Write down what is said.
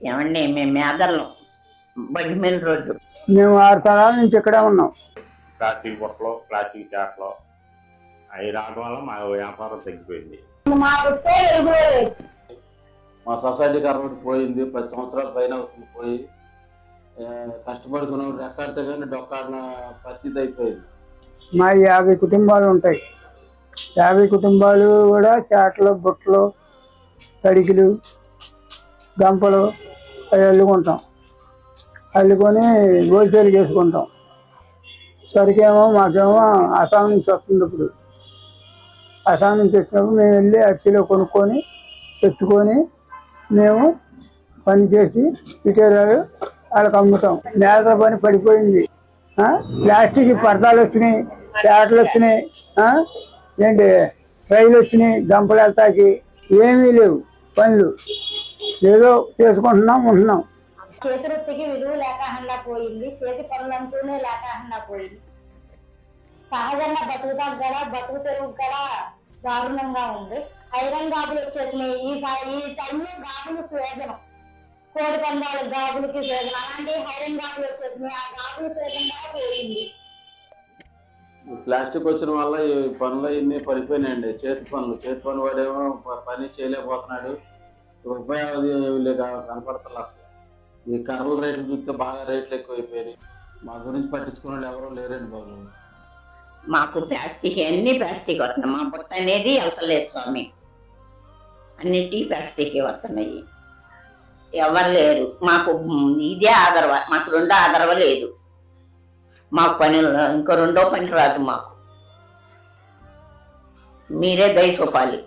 ఏమండి మేము మేదర్లం బండిమిల్ రోడ్డు. మేము ఆరు తరాల నుంచి ఇక్కడే ఉన్నాం. ప్లాస్టిక్ బుట్టలు ప్లాస్టిక్ చాట్లు అవి రావడం వల్ల మా వ్యాపారం తగ్గిపోయింది. మా సొసైటీ కరెంట్ పోయింది పది సంవత్సరాల పైన అవుతుంది పోయి ఆ, కష్టపడుకున్న రెక్కాడితే కానీ డొక్కాడిన పరిస్థితి అయిపోయింది. మా యాభై కుటుంబాలు ఉంటాయి. యాభై కుటుంబాలు కూడా చాటలు బుట్టలు తడికిలు గంపలు అవి అల్లుకుంటాం. అల్లుకొని హోల్సేల్ చేసుకుంటాం. సరికేమో మాకేమో అస్సాం నుంచి వస్తుంది ఇప్పుడు. అస్సాం నుంచి వచ్చినప్పుడు మేము వెళ్ళి అచ్చిలో కొనుక్కొని తెచ్చుకొని మేము పని చేసి ఇటేరాలు వాళ్ళకి అమ్ముతాం. నేత పని పడిపోయింది. ప్లాస్టిక్ పర్దాలు వచ్చినాయి ప్లాట్లు వచ్చినాయి ఏంటి? రైలు వచ్చినాయి గంపలు వెళ్తాకి ఏమీ లేవు పనులు. ఏదో చేసుకుంటున్నాం ఉంటున్నాం. చేతి వృత్తికి విలువ లేకుండా పోయింది చేతి పనులంటూనే లేకుండా పోయింది. సహజంగా బతుకుతాం కూడా బతుకు తెరువు కూడా దారుణంగా ఉంది. ఐరన్ గాబులు వచ్చేసినాయి. ఈ ఈ టైంలో గాబులు ప్రయోజనం కోడి పందాలు గాబులకి ప్రయోజనం అలాంటి ఐరన్ గాబులు వచ్చేసినాయి. ఆ గాబులు కూడా పోయింది. ప్లాస్టిక్ వచ్చిన వల్ల ఈ పనులు ఇన్ని పడిపోయినాయండి. చేతి పనులు. చేతి పని వాడేమో పని చేయలేకపోతున్నాడు. ఉపయోగం లేదు కనపడతలే అసలు. ఈ కర్రల రేట్లు చూస్తే బాగా రేట్లు ఎక్కువైపోయాయి మా గురించి పట్టించుకునే వాళ్ళు ఎవరూ లేరండి బాబు. మాకు ప్లాస్టిక్ అన్ని ప్లాస్టిక్ వస్తున్నాయి. మా బుట్ట అనేది వెళ్తలేదు స్వామి. అన్నిటి ప్లాస్టిక్ వస్తున్నాయి. ఎవరు లేరు. మాకు ఇదే ఆదరవ మాకు రెండో ఆదరవ లేదు. మాకు పని ఇంకో రెండో పని రాదు మాకు. మీరే దయ చూపాలి.